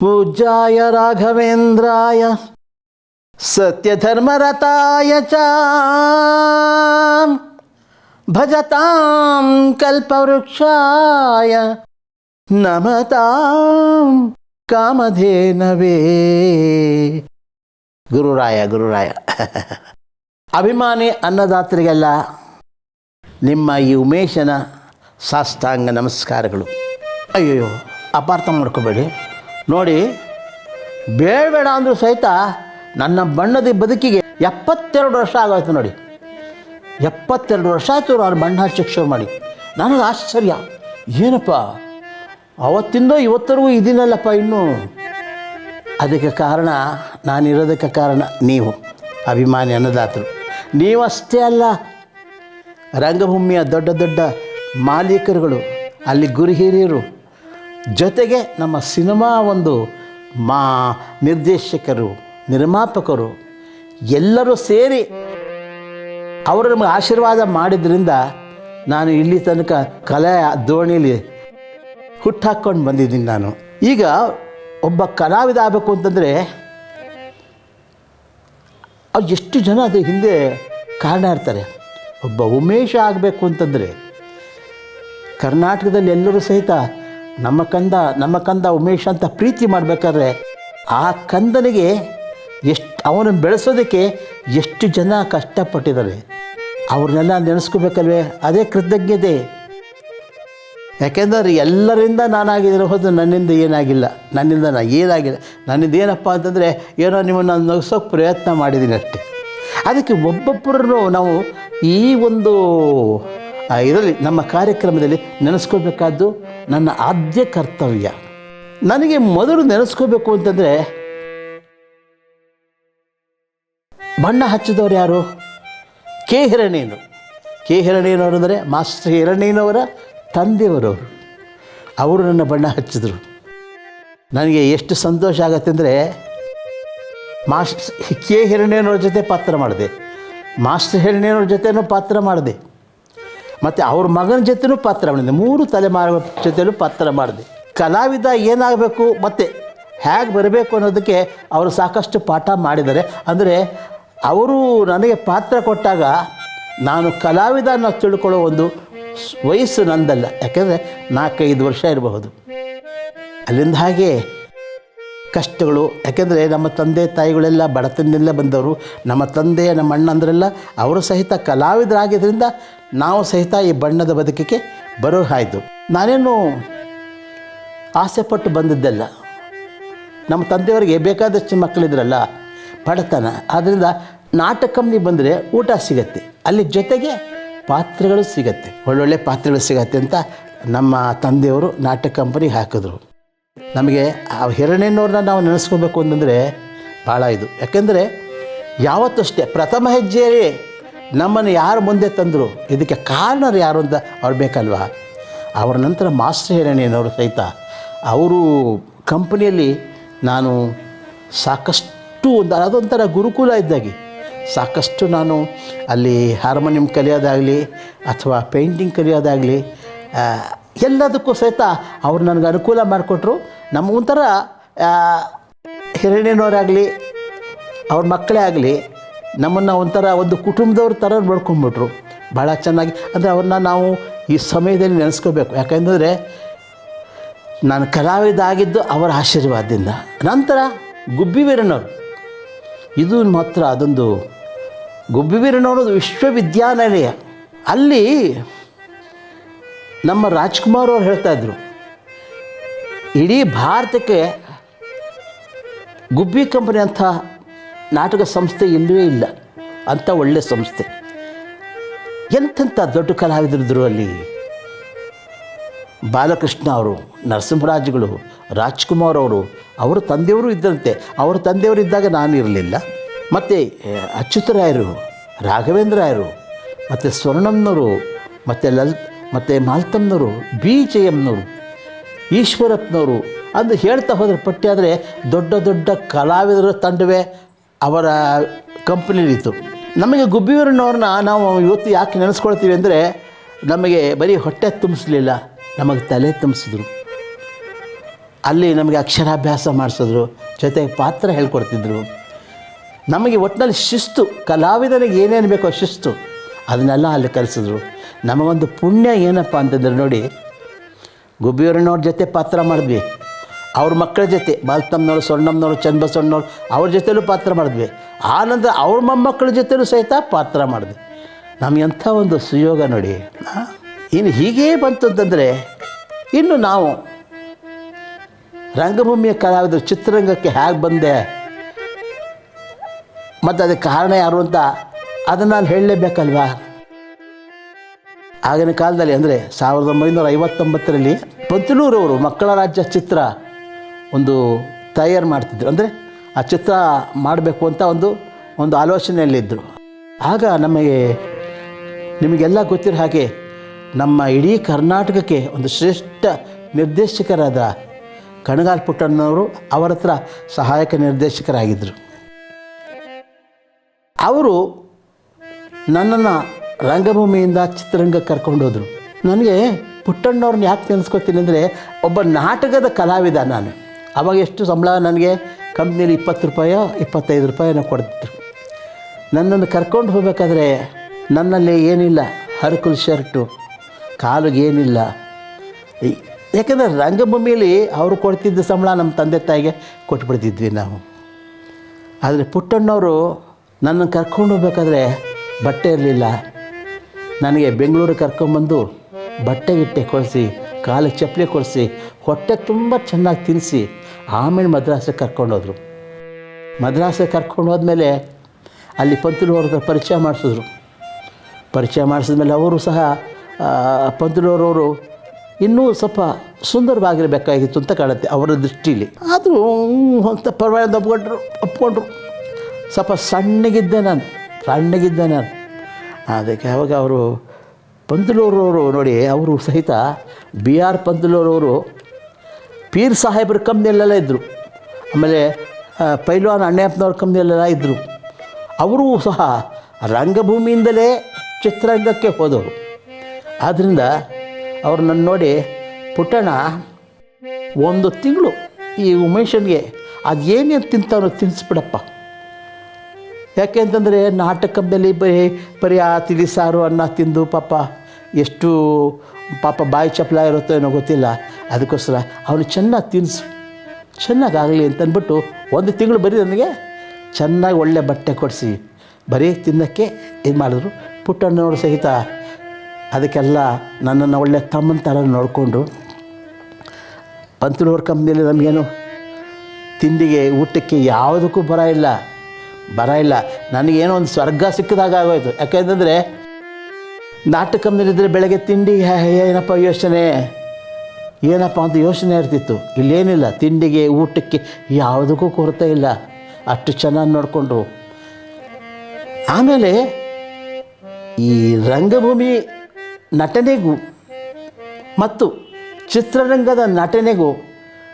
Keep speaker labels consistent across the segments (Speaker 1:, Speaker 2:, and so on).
Speaker 1: పూజ్యాయ రాఘవేంద్రాయ సత్యధర్మరతాయ చ భజతాం కల్పవృక్షాయ నమతాం కామధేనవే ಗುರುರಾಯ ಗುರುರಾಯ ಅಭಿಮಾನಿ ಅನ್ನದಾತರಿಗೆಲ್ಲ ನಿಮ್ಮ ಈ ಉಮೇಶನ ಸಾಷ್ಟಾಂಗ ನಮಸ್ಕಾರಗಳು ಅಯ್ಯೋ ಅಪಾರ್ಥ ಮಾಡ್ಕೋಬೇಡಿ ನೋಡಿ ಬೇಡ ಬೇಡ ಅಂದರೂ ಸಹಿತ ನನ್ನ ಬಣ್ಣದ ಬದುಕಿಗೆ ಎಪ್ಪತ್ತೆರಡು ವರ್ಷ ಆಗೋಯ್ತು ನೋಡಿ. ಎಪ್ಪತ್ತೆರಡು ವರ್ಷ ಆಯಿತು ನಾನು ಬಣ್ಣ ಹಚ್ಚಕ್ಕೆ ಮಾಡಿ. ನನಗೆ ಆಶ್ಚರ್ಯ. ಏನಪ್ಪ? ಅವತ್ತಿಂದ ಇವತ್ತರೆಗೂ ಇದೀನಲ್ಲಪ್ಪ ಇನ್ನೂ? ಅದಕ್ಕೆ ಕಾರಣ ನಾನಿರೋದಕ್ಕೆ ಕಾರಣ ನೀವು, ಅಭಿಮಾನಿ ಅನ್ನದಾತರು. ನೀವಷ್ಟೇ ಅಲ್ಲ, ರಂಗಭೂಮಿಯ ದೊಡ್ಡ ದೊಡ್ಡ ಮಾಲೀಕರುಗಳು, ಅಲ್ಲಿ ಗುರು ಹಿರಿಯರು ಜೊತೆಗೆ ನಮ್ಮ ಸಿನಿಮಾ ಒಂದು ಮಾ ನಿರ್ದೇಶಕರು, ನಿರ್ಮಾಪಕರು ಎಲ್ಲರೂ ಸೇರಿ ಅವರು ನಮಗೆ ಆಶೀರ್ವಾದ ಮಾಡಿದ್ರಿಂದ ನಾನು ಇಲ್ಲಿ ತನಕ ಕಲೆ ದೋಣಿಲಿ ಹುಟ್ಟಾಕ್ಕೊಂಡು ಬಂದಿದ್ದೀನಿ ನಾನು. ಈಗ ಒಬ್ಬ ಕಲಾವಿದ ಆಗಬೇಕು ಅಂತಂದರೆ ಅವ್ರು ಎಷ್ಟು ಜನ ಅದು ಹಿಂದೆ ಕಾರಣ ಇರ್ತಾರೆ. ಒಬ್ಬ ಉಮೇಶ ಆಗಬೇಕು ಅಂತಂದರೆ ಕರ್ನಾಟಕದಲ್ಲಿ ಎಲ್ಲರೂ ಸಹಿತ ನಮ್ಮ ಕಂದ ನಮ್ಮ ಕಂದ ಉಮೇಶ್ ಅಂತ ಪ್ರೀತಿ ಮಾಡಬೇಕಾದ್ರೆ ಆ ಕಂದನಿಗೆ ಎಷ್ಟು, ಅವನನ್ನು ಬೆಳೆಸೋದಕ್ಕೆ ಎಷ್ಟು ಜನ ಕಷ್ಟಪಟ್ಟಿದ್ದಾರೆ. ಅವ್ರನ್ನೆಲ್ಲ ನೆನೆಸ್ಕೋಬೇಕಲ್ವೇ? ಅದೇ ಕೃತಜ್ಞತೆ. ಯಾಕೆಂದರೆ ಎಲ್ಲರಿಂದ ನಾನಾಗಿದ್ದರೆ ಹೋದ ನನ್ನಿಂದ ಏನಾಗಿಲ್ಲ. ನನ್ನಿಂದ ನಾನು ಏನಾಗಿಲ್ಲ. ನನ್ನಿಂದ ಏನಪ್ಪ ಅಂತಂದರೆ ಏನೋ ನಿಮ್ಮನ್ನು ನಗಿಸೋಕೆ ಪ್ರಯತ್ನ ಮಾಡಿದ್ದೀನಿ ಅಷ್ಟೆ. ಅದಕ್ಕೆ ಒಬ್ಬೊಬ್ಬರನ್ನು ನಾವು ಈ ಒಂದು ಇದರಲ್ಲಿ ನಮ್ಮ ಕಾರ್ಯಕ್ರಮದಲ್ಲಿ ನೆನೆಸ್ಕೋಬೇಕಾದ್ದು ನನ್ನ ಆದ್ಯ ಕರ್ತವ್ಯ. ನನಗೆ ಮೊದಲು ನೆನೆಸ್ಕೋಬೇಕು ಅಂತಂದರೆ, ಬಣ್ಣ ಹಚ್ಚಿದವರು ಯಾರು? ಕೆ ಹಿರಣ್ಯನು. ಕೆ ಹಿರಣ್ಯನವರು ಅಂದರೆ, ಮಾಸ್ಟರ್ ಹಿರಣ್ಯನವರ ತಂದೆಯವರವರು ಅವರು ನನ್ನ ಬಣ್ಣ ಹಚ್ಚಿದ್ರು. ನನಗೆ ಎಷ್ಟು ಸಂತೋಷ ಆಗತ್ತೆ ಅಂದರೆ, ಮಾಸ್ಟರ್ ಕೆ ಹಿರಣ್ಯನವ್ರ ಜೊತೆ ಪಾತ್ರ ಮಾಡಿದೆ. ಮಾಸ್ಟರ್ ಹಿರಣ್ಯನವ್ರ ಜೊತೆನೂ ಪಾತ್ರ ಮಾಡಿದೆ. ಮತ್ತು ಅವ್ರ ಮಗನ ಜೊತೆನೂ ಪಾತ್ರ ಮಾಡಿದೆ. ಮೂರು ತಲೆಮಾರುಗಳ ಜೊತೆಲೂ ಪಾತ್ರ ಮಾಡಿದೆ. ಕಲಾವಿದ ಏನಾಗಬೇಕು, ಮತ್ತು ಹೇಗೆ ಬರಬೇಕು ಅನ್ನೋದಕ್ಕೆ ಅವರು ಸಾಕಷ್ಟು ಪಾಠ ಮಾಡಿದ್ದಾರೆ. ಅಂದರೆ ಅವರು ನನಗೆ ಪಾತ್ರ ಕೊಟ್ಟಾಗ ನಾನು ಕಲಾವಿದ ಅನ್ನೋ ತಿಳ್ಕೊಳ್ಳೋ ಒಂದು ವಯಸ್ಸು ನಂದಲ್ಲ. ಯಾಕೆಂದರೆ ನಾಲ್ಕೈದು ವರ್ಷ ಇರಬಹುದು. ಅಲ್ಲಿಂದ ಹಾಗೆ ಕಷ್ಟಗಳು. ಯಾಕೆಂದರೆ ನಮ್ಮ ತಂದೆ ತಾಯಿಗಳೆಲ್ಲ ಬಡತನದಿಂದ ಬಂದವರು. ನಮ್ಮ ತಂದೆ ನಮ್ಮ ಅಣ್ಣಂದರೆಲ್ಲ ಅವರು ಸಹಿತ ಕಲಾವಿದರಾಗಿದ್ದರಿಂದ ನಾವು ಸಹಿತ ಈ ಬಣ್ಣದ ಬದುಕಿಗೆ ಬರೋ ಆಯಿತು ನಾನೇನು ಆಸೆಪಟ್ಟು ಬಂದಿದ್ದಲ್ಲ. ನಮ್ಮ ತಂದೆಯವರಿಗೆ ಬೇಕಾದಷ್ಟು ಮಕ್ಕಳಿದ್ರಲ್ಲ, ಬಡತನ. ಆದ್ದರಿಂದ ನಾಟಕ ಕಂಪ್ನಿ ಬಂದರೆ ಊಟ ಸಿಗತ್ತೆ. ಅಲ್ಲಿ ಜೊತೆಗೆ ಪಾತ್ರೆಗಳು ಸಿಗತ್ತೆ. ಒಳ್ಳೊಳ್ಳೆ ಪಾತ್ರೆಗಳು ಸಿಗತ್ತೆ ಅಂತ ನಮ್ಮ ತಂದೆಯವರು ನಾಟಕ ಕಂಪನಿಗೆ ಹಾಕಿದ್ರು. ನಮಗೆ ಆ ಹಿರಣ್ಯನವ್ರನ್ನ ನಾವು ನೆನೆಸ್ಕೋಬೇಕು ಅಂತಂದರೆ ಭಾಳ ಇದು. ಯಾಕೆಂದರೆ ಯಾವತ್ತಷ್ಟೇ ಪ್ರಥಮ ಹೆಜ್ಜೆಯೇ ನಮ್ಮನ್ನು ಯಾರು ಮುಂದೆ ತಂದರು, ಇದಕ್ಕೆ ಕಾರಣರು ಯಾರು ಅಂತ ಅವ್ರು ಬೇಕಲ್ವಾ? ಅವರ ನಂತರ ಮಾಸ್ಟರ್ ಹಿರಣ್ಯನವರು ಸಹಿತ ಅವರು ಕಂಪ್ನಿಯಲ್ಲಿ ನಾನು ಸಾಕಷ್ಟು ಒಂದು ಅದೊಂಥರ ಗುರುಕುಲ ಇದ್ದಾಗೆ. ಸಾಕಷ್ಟು ನಾನು ಅಲ್ಲಿ ಹಾರ್ಮೋನಿಯಂ ಕಲಿಯೋದಾಗಲಿ ಅಥವಾ ಪೇಂಟಿಂಗ್ ಕಲಿಯೋದಾಗಲಿ ಎಲ್ಲದಕ್ಕೂ ಸಹಿತ ಅವ್ರು ನನಗೆ ಅನುಕೂಲ ಮಾಡಿಕೊಟ್ರು. ನಮ್ಮ ಒಂಥರ ಹಿರಣ್ಯನವರಾಗಲಿ, ಅವ್ರ ಮಕ್ಕಳೇ ಆಗಲಿ, ನಮ್ಮನ್ನು ಒಂಥರ ಒಂದು ಕುಟುಂಬದವ್ರ ಥರ ನೋಡ್ಕೊಂಬಿಟ್ರು. ಭಾಳ ಚೆನ್ನಾಗಿ, ಅಂದರೆ ಅವ್ರನ್ನ ನಾವು ಈ ಸಮಯದಲ್ಲಿ ನೆನೆಸ್ಕೋಬೇಕು. ಯಾಕೆಂದರೆ ನಾನು ಕಲಾವಿದ ಆಗಿದ್ದು ಅವರ ಆಶೀರ್ವಾದದಿಂದ. ನಂತರ ಗುಬ್ಬಿ ವೀರಣ್ಣವರು ಇದು ಮಾತ್ರ ಅದೊಂದು ಗುಬ್ಬಿ ವೀರಣ್ಣವರು ವಿಶ್ವವಿದ್ಯಾನಿಲಯ. ಅಲ್ಲಿ ನಮ್ಮ ರಾಜ್ಕುಮಾರ್ ಅವ್ರು ಹೇಳ್ತಾ ಇದ್ರು, ಇಡೀ ಭಾರತಕ್ಕೆ ಗುಬ್ಬಿ ಕಂಪನಿ ಅಂಥ ನಾಟಕ ಸಂಸ್ಥೆ ಇಲ್ಲವೇ ಇಲ್ಲ, ಅಂಥ ಒಳ್ಳೆಯ ಸಂಸ್ಥೆ. ಎಂಥೆಂಥ ದೊಡ್ಡ ಕಲಾವಿದರಿದ್ದರು ಅಲ್ಲಿ? ಬಾಲಕೃಷ್ಣ ಅವರು, ನರಸಿಂಹರಾಜ್ಗಳು, ರಾಜ್ಕುಮಾರ್ ಅವರು, ಅವರ ತಂದೆಯವರು ಇದ್ದಂತೆ, ಅವರ ತಂದೆಯವರು ಇದ್ದಾಗ ನಾನು ಇರಲಿಲ್ಲ. ಮತ್ತು ಅಚ್ಯುತರಾಯರು, ರಾಘವೇಂದ್ರ ರಾಯರು, ಮತ್ತು ಸ್ವರ್ಣಮ್ನವರು ಮತ್ತು ಲಲ್ ಮತ್ತು ಮಾಲ್ತಮ್ನವರು ಬಿ ಜಯಮ್ನವರು ಈಶ್ವರಪ್ಪನವರು ಅಂದು ಹೇಳ್ತಾ ಹೋದರೆ ಪಟ್ಟಿ ದೊಡ್ಡ ದೊಡ್ಡ ಕಲಾವಿದರ ತಂಡವೇ ಅವರ ಕಂಪ್ನಿಲಿತ್ತು ನಮಗೆ ಗುಬ್ಬಿಯವರನ್ನವ್ರನ್ನ ನಾವು ಇವತ್ತು ಯಾಕೆ ನೆನೆಸ್ಕೊಳ್ತೀವಿ ಅಂದರೆ ನಮಗೆ ಬರೀ ಹೊಟ್ಟೆ ತುಂಬಿಸ್ಲಿಲ್ಲ, ನಮಗೆ ತಲೆ ತುಂಬಿಸಿದ್ರು. ಅಲ್ಲಿ ನಮಗೆ ಅಕ್ಷರಾಭ್ಯಾಸ ಮಾಡಿಸಿದ್ರು, ಜೊತೆಗೆ ಪಾತ್ರ ಹೇಳ್ಕೊಡ್ತಿದ್ರು. ನಮಗೆ ಒಟ್ಟಿನಲ್ಲಿ ಶಿಸ್ತು, ಕಲಾವಿದನಿಗೆ ಏನೇನು ಬೇಕೋ ಶಿಸ್ತು, ಅದನ್ನೆಲ್ಲ ಅಲ್ಲಿ ಕಲಿಸಿದ್ರು. ನಮಗೊಂದು ಪುಣ್ಯ ಏನಪ್ಪ ಅಂತಂದ್ರೆ ನೋಡಿ ಗುಬ್ಬಿಯೂರಣ್ಣವ್ರ ಜೊತೆ ಪಾತ್ರ ಮಾಡಿದ್ವಿ. ಅವ್ರ ಮಕ್ಕಳ ಜೊತೆ ಬಾಲ್ತಮ್ನವ್ರು ಸ್ವರ್ಣಮ್ಮನವ್ರು ಚನ್ನಬಸವಣ್ಣವ್ರು, ಅವ್ರ ಜೊತೆಲೂ ಪಾತ್ರ ಮಾಡಿದ್ವಿ. ಆನಂತರ ಅವ್ರ ಮೊಮ್ಮಕ್ಕಳ ಜೊತೆಲೂ ಸಹಿತ ಪಾತ್ರ ಮಾಡಿದ್ವಿ. ನಮ್ಗೆ ಎಂಥ ಒಂದು ಸುಯೋಗ ನೋಡಿ ಇನ್ನು ಹೀಗೇ ಬಂತು ಅಂತಂದರೆ ಇನ್ನು ನಾವು ರಂಗಭೂಮಿಯ ಕಲಾವಿದರು ಚಿತ್ರರಂಗಕ್ಕೆ ಹೇಗೆ ಬಂದೆ ಮತ್ತು ಅದಕ್ಕೆ ಕಾರಣ ಯಾರು ಅಂತ ಅದನ್ನು ನಾನು ಹೇಳಲೇಬೇಕಲ್ವಾ? ಆಗಿನ ಕಾಲದಲ್ಲಿ ಅಂದರೆ ಸಾವಿರದ ಒಂಬೈನೂರ ಐವತ್ತೊಂಬತ್ತರಲ್ಲಿ ಪಂತನೂರವರು ಮಕ್ಕಳ ರಾಜ್ಯ ಚಿತ್ರ ಒಂದು ತಯಾರು ಮಾಡ್ತಿದ್ರು. ಅಂದರೆ ಆ ಚಿತ್ರ ಮಾಡಬೇಕು ಅಂತ ಒಂದು ಒಂದು ಆಲೋಚನೆಯಲ್ಲಿದ್ದರು ಆಗ ನಮಗೆ, ನಿಮಗೆಲ್ಲ ಗೊತ್ತಿರೋ ಹಾಗೆ ನಮ್ಮ ಇಡೀ ಕರ್ನಾಟಕಕ್ಕೆ ಒಂದು ಶ್ರೇಷ್ಠ ನಿರ್ದೇಶಕರಾದ ಕಣಗಾಲ್ ಪುಟ್ಟಣ್ಣವರು ಅವರ ಹತ್ರ ಸಹಾಯಕ ನಿರ್ದೇಶಕರಾಗಿದ್ದರು ಅವರು ನನ್ನನ್ನು ರಂಗಭೂಮಿಯಿಂದ ಚಿತ್ರರಂಗಕ್ಕೆ ಕರ್ಕೊಂಡೋದ್ರು ನನಗೆ ಪುಟ್ಟಣ್ಣವ್ರನ್ನ ಯಾಕೆ ನೆನೆಸ್ಕೊತೀನಿ ಅಂದರೆ ಒಬ್ಬ ನಾಟಕದ ಕಲಾವಿದ ನಾನು. ಅವಾಗ ಎಷ್ಟು ಸಂಬಳ ನನಗೆ? ಕಂಪ್ನಿಲಿ ಇಪ್ಪತ್ತು ರೂಪಾಯೋ, ಇಪ್ಪತ್ತೈದು ರೂಪಾಯಿನೋ ಕೊಡ್ತಿದ್ರು. ನನ್ನನ್ನು ಕರ್ಕೊಂಡು ಹೋಗ್ಬೇಕಾದ್ರೆ ನನ್ನಲ್ಲಿ ಏನಿಲ್ಲ, ಹರಕುಲ್ ಶರ್ಟು, ಕಾಲಿಗೆ ಏನಿಲ್ಲ. ರಂಗಭೂಮಿಯಲ್ಲಿ ಅವರು ಕೊಡ್ತಿದ್ದ ಸಂಬಳ ನಮ್ಮ ತಂದೆ ತಾಯಿಗೆ ಕೊಟ್ಬಿಡ್ತಿದ್ವಿ ನಾವು. ಆದರೆ ಪುಟ್ಟಣ್ಣವರು ನನ್ನನ್ನು ಕರ್ಕೊಂಡು ಹೋಗ್ಬೇಕಾದ್ರೆ ಬಟ್ಟೆ ಇರಲಿಲ್ಲ ನನಗೆ ಬೆಂಗಳೂರಿಗೆ ಕರ್ಕೊಂಬಂದು ಬಟ್ಟೆ ಗಿಟ್ಟೆ ಕೊಡಿಸಿ, ಕಾಲಿಗೆ ಚಪ್ಪಲಿ ಕೊಡಿಸಿ, ಹೊಟ್ಟೆ ತುಂಬ ಚೆನ್ನಾಗಿ ತಿನ್ನಿಸಿ, ಆಮೇಲೆ ಮದ್ರಾಸಿಗೆ ಕರ್ಕೊಂಡೋದ್ರು. ಮದ್ರಾಸಿಗೆ ಕರ್ಕೊಂಡು ಹೋದ್ಮೇಲೆ ಅಲ್ಲಿ ಪಂತುಲವ್ರ ಪರಿಚಯ ಮಾಡಿಸಿದ್ರು. ಪರಿಚಯ ಮಾಡಿಸಿದ್ಮೇಲೆ ಅವರು ಸಹ ಪಂತುಲೂರವರು ಇನ್ನೂ ಸ್ವಲ್ಪ ಸುಂದರವಾಗಿರಬೇಕಾಗಿತ್ತು ಅಂತ ಕಾಣುತ್ತೆ ಅವರ ದೃಷ್ಟಿಲಿ. ಆದರೂ ಅಂತ ಪರವಾಗಿಲ್ಲ ಒಪ್ಕೊಂಡ್ರು ಒಪ್ಕೊಂಡ್ರು. ಸ್ವಲ್ಪ ಸಣ್ಣಗಿದ್ದೆ ನಾನು ಸಣ್ಣಗಿದ್ದೆ ನಾನು. ಅದಕ್ಕೆ ಅವಾಗ ಅವರು ಪಂದ್ಲೂರವರು ನೋಡಿ, ಅವರು ಸಹಿತ ಬಿ ಆರ್ ಪಂದ್ಲೂರವರು ಪೀರ್ ಸಾಹೇಬ್ರ ಕಂಪ್ನಿಯಲ್ಲೆಲ್ಲ ಇದ್ದರು ಆಮೇಲೆ ಪೈಲ್ವಾನ್ ಅಣ್ಣಪ್ಪನವ್ರ ಕಂಪ್ನಿಯಲ್ಲೆಲ್ಲ ಇದ್ದರು ಅವರೂ ಸಹ ರಂಗಭೂಮಿಯಿಂದಲೇ ಚಿತ್ರರಂಗಕ್ಕೆ ಹೋದವರು. ಆದ್ದರಿಂದ ಅವ್ರು ನನ್ನ ನೋಡಿ ಪುಟ್ಟಣ ಒಂದು ತಿಂಗಳು ಈ ಉಮೇಶನ್ಗೆ ಅದೇನೇನು ತಿಂತಾನೋ ತಿನ್ನಿಸ್ಬಿಡಪ್ಪ ಯಾಕೆ ಅಂತಂದರೆ ನಾಟಕದಲ್ಲಿ ಬರೀ ಬರೀ ಆ ತಿಳಿ ಸಾರು ಅನ್ನ ತಿಂದು ಪಾಪ ಎಷ್ಟು ಪಾಪ ಬಾಯಿ ಚಪ್ಪಲ ಇರುತ್ತೋ ಏನೋ ಗೊತ್ತಿಲ್ಲ. ಅದಕ್ಕೋಸ್ಕರ ಅವನು ಚೆನ್ನಾಗಿ ತಿನ್ನಿಸು ಚೆನ್ನಾಗಾಗಲಿ ಅಂತಂದ್ಬಿಟ್ಟು ಒಂದು ತಿಂಗಳು ಬರೀ ನನಗೆ ಚೆನ್ನಾಗಿ ಒಳ್ಳೆ ಬಟ್ಟೆ ಕೊಡಿಸಿ. ಬರೀ ತಿನ್ನೋಕ್ಕೆ ಇದು ಮಾಡಿದ್ರು? ಪುಟ್ಟಣ್ಣವರು ಸಹಿತ ಅದಕ್ಕೆಲ್ಲ ನನ್ನನ್ನು ಒಳ್ಳೆ ತಮ್ಮನ ಥರ ನೋಡಿಕೊಂಡು ಪಂತುಲೂರು ಕಂಪ್ನಿಯಲ್ಲಿ ನಮಗೇನು ತಿಂಡಿಗೆ ಊಟಕ್ಕೆ ಯಾವುದಕ್ಕೂ ಬರ ಇಲ್ಲ. ಬರ ಇಲ್ಲ. ನನಗೇನೋ ಒಂದು ಸ್ವರ್ಗ ಸಿಕ್ಕಿದಾಗ ಆಗೋಯ್ತು. ಯಾಕೆಂತಂದರೆ ಮೇಲಿದ್ರೆ ಬೆಳಗ್ಗೆ ತಿಂಡಿ ಏನಪ್ಪ ಯೋಚನೆ? ಏನಪ್ಪ ಅಂತ ಯೋಚನೆ ಇರ್ತಿತ್ತು. ಇಲ್ಲೇನಿಲ್ಲ. ತಿಂಡಿಗೆ, ಊಟಕ್ಕೆ ಯಾವುದಕ್ಕೂ ಕೊರತೆ ಇಲ್ಲ. ಅಷ್ಟು ಚೆನ್ನಾಗಿ ನೋಡಿಕೊಂಡ್ರು. ಆಮೇಲೆ ಈ ರಂಗಭೂಮಿ ನಟನೆಗೂ ಮತ್ತು ಚಿತ್ರರಂಗದ ನಟನೆಗೂ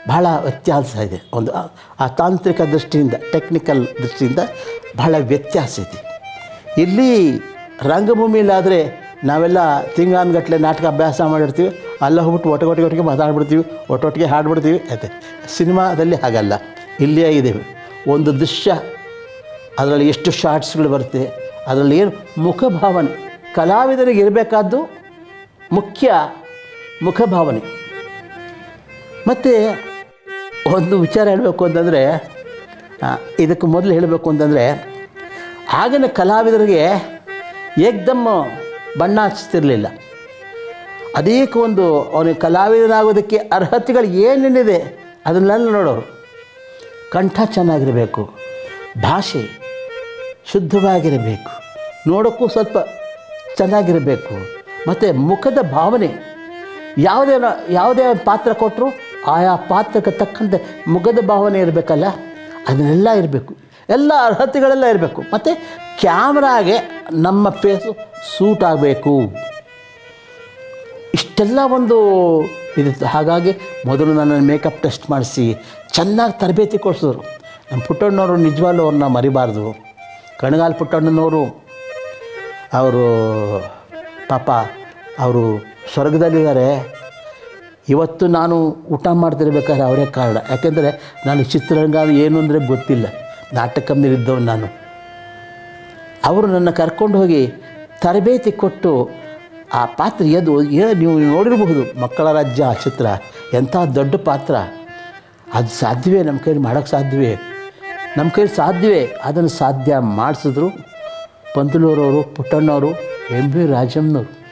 Speaker 1: ಬಹಳ ವ್ಯತ್ಯಾಸ ಇದೆ. ಒಂದು, ಆ- ತಾಂತ್ರಿಕ ದೃಷ್ಟಿಯಿಂದ ಟೆಕ್ನಿಕಲ್ ದೃಷ್ಟಿಯಿಂದ ಬಹಳ ವ್ಯತ್ಯಾಸ ಇದೆ. ಇಲ್ಲಿ ರಂಗಭೂಮಿಲಾದರೆ ನಾವೆಲ್ಲ ತಿಂಗಳಾನುಗಟ್ಟಲೆ ನಾಟಕ ಅಭ್ಯಾಸ ಮಾಡಿರ್ತೀವಿ, ಅಲ್ಲ ಹೋಗ್ಬಿಟ್ಟು ಒಟ್ಟಿಗೆ ಒಟ್ಟಿಗೆ ಒಟ್ಟಿಗೆ ಮಾತಾಡ್ಬಿಡ್ತೀವಿ, ಒಟ್ಟೊಟ್ಟಿಗೆ ಹಾಡ್ಬಿಡ್ತೀವಿ, ಅದೇ. ಸಿನಿಮಾದಲ್ಲಿ ಹಾಗಲ್ಲ. ಇಲ್ಲೇ ಇದೆ. ಒಂದು ದೃಶ್ಯ, ಅದರಲ್ಲಿ ಎಷ್ಟು ಶಾರ್ಟ್ಸ್ಗಳು ಬರುತ್ತೆ, ಅದರಲ್ಲಿ ಏನು ಮುಖಭಾವನೆ. ಕಲಾವಿದರಿಗೆ ಇರಬೇಕಾದ್ದು ಮುಖ್ಯ ಮುಖಭಾವನೆ. ಮತ್ತು ಒಂದು ವಿಚಾರ ಹೇಳಬೇಕು ಅಂತಂದರೆ ಇದಕ್ಕೆ ಮೊದಲು ಹೇಳಬೇಕು ಅಂತಂದರೆ, ಆಗಿನ ಕಲಾವಿದರಿಗೆ ಏಕ್ದಮ್ ಬಣ್ಣ ಹಚ್ತಿರಲಿಲ್ಲ ಅದೇಕ ಒಂದು ಅವನಿಗೆ ಕಲಾವಿದನಾಗೋದಕ್ಕೆ ಅರ್ಹತೆಗಳು ಏನೇನಿದೆ ಅದನ್ನೆಲ್ಲ ನೋಡೋರು. ಕಂಠ ಚೆನ್ನಾಗಿರಬೇಕು, ಭಾಷೆ ಶುದ್ಧವಾಗಿರಬೇಕು, ನೋಡೋಕ್ಕೂ ಸ್ವಲ್ಪ ಚೆನ್ನಾಗಿರಬೇಕು, ಮತ್ತು ಮುಖದ ಭಾವನೆ ಯಾವುದೇ ಯಾವುದೇ ಪಾತ್ರ ಕೊಟ್ಟರು ಆಯಾ ಪಾತ್ರಕ್ಕೆ ತಕ್ಕಂತೆ ಮುಖದ ಭಾವನೆ ಇರಬೇಕಲ್ಲ? ಅದನ್ನೆಲ್ಲ ಇರಬೇಕು. ಎಲ್ಲ ಅರ್ಹತೆಗಳೆಲ್ಲ ಇರಬೇಕು. ಮತ್ತು ಕ್ಯಾಮ್ರಾಗೆ ನಮ್ಮ ಫೇಸು ಸೂಟ್ ಆಗಬೇಕು. ಇಷ್ಟೆಲ್ಲ ಒಂದು ಇರುತ್ತೆ ಹಾಗಾಗಿ ಮೊದಲು ನನ್ನ ಮೇಕಪ್ ಟೆಸ್ಟ್ ಮಾಡಿಸಿ ಚೆನ್ನಾಗಿ ತರಬೇತಿ ಕೊಡಿಸಿದ್ರು. ನಮ್ಮ ಪುಟ್ಟಣ್ಣವರು ನಿಜವಾಗ್ಲೂ ಅವ್ರನ್ನ ಮರಿಬಾರ್ದು. ಕಣಗಾಲ್ ಪುಟ್ಟಣ್ಣನವರು, ಅವರು ಪಾಪ ಅವರು ಸ್ವರ್ಗದಲ್ಲಿದ್ದಾರೆ. ಇವತ್ತು ನಾನು ಊಟ ಮಾಡ್ತಿರ್ಬೇಕಾದ್ರೆ ಅವರೇ ಕಾರಣ. ಯಾಕೆಂದರೆ ನಾನು ಚಿತ್ರರಂಗ ಏನು ಅಂದರೆ ಗೊತ್ತಿಲ್ಲ. ನಾಟಕದಲ್ಲಿದ್ದವನು ನಾನು. ಅವರು ನನ್ನ ಕರ್ಕೊಂಡು ಹೋಗಿ ತರಬೇತಿ ಕೊಟ್ಟು ಆ ಪಾತ್ರ ಎದ್ದು ನೀವು ನೋಡಿರಬಹುದು ಮಕ್ಕಳ ರಾಜ್ಯ, ಆ ಚಿತ್ರ. ಎಂಥ ದೊಡ್ಡ ಪಾತ್ರ. ಅದು ಸಾಧ್ಯವೇ? ನಮ್ಮ ಕೈಲಿ ಮಾಡೋಕ್ಕೆ ಸಾಧ್ಯವೇ? ನಮ್ಮ ಕೈಲಿ ಸಾಧ್ಯವೇ? ಅದನ್ನು ಸಾಧ್ಯ ಮಾಡಿಸಿದ್ರು ಪಂತಲೂರವರು ಪುಟ್ಟಣ್ಣವರು, ಎಂ ಬಿ ರಾಜಮ್ಮನವರು.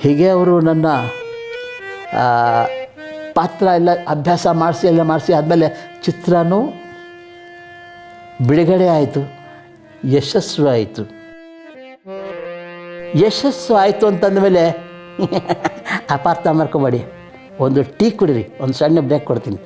Speaker 1: ಹೀಗೆ ಅವರು ನನ್ನ ಪಾತ್ರ ಎಲ್ಲ, ಅಭ್ಯಾಸ ಮಾಡಿಸಿ, ಎಲ್ಲ ಮಾಡಿಸಿ ಆದಮೇಲೆ ಚಿತ್ರನೂ ಬಿಡುಗಡೆ ಆಯಿತು, ಯಶಸ್ಸು ಆಯಿತು. ಯಶಸ್ಸು ಆಯಿತು ಅಂತಂದಮೇಲೆ, ಅಪಾರ್ಥ ಮಾಡ್ಕೊಬೇಡಿ. ಒಂದು ಟೀ ಕುಡಿರಿ, ಒಂದು ಸಣ್ಣ ಬ್ರೇಕ್ ಕೊಡ್ತೀನಿ.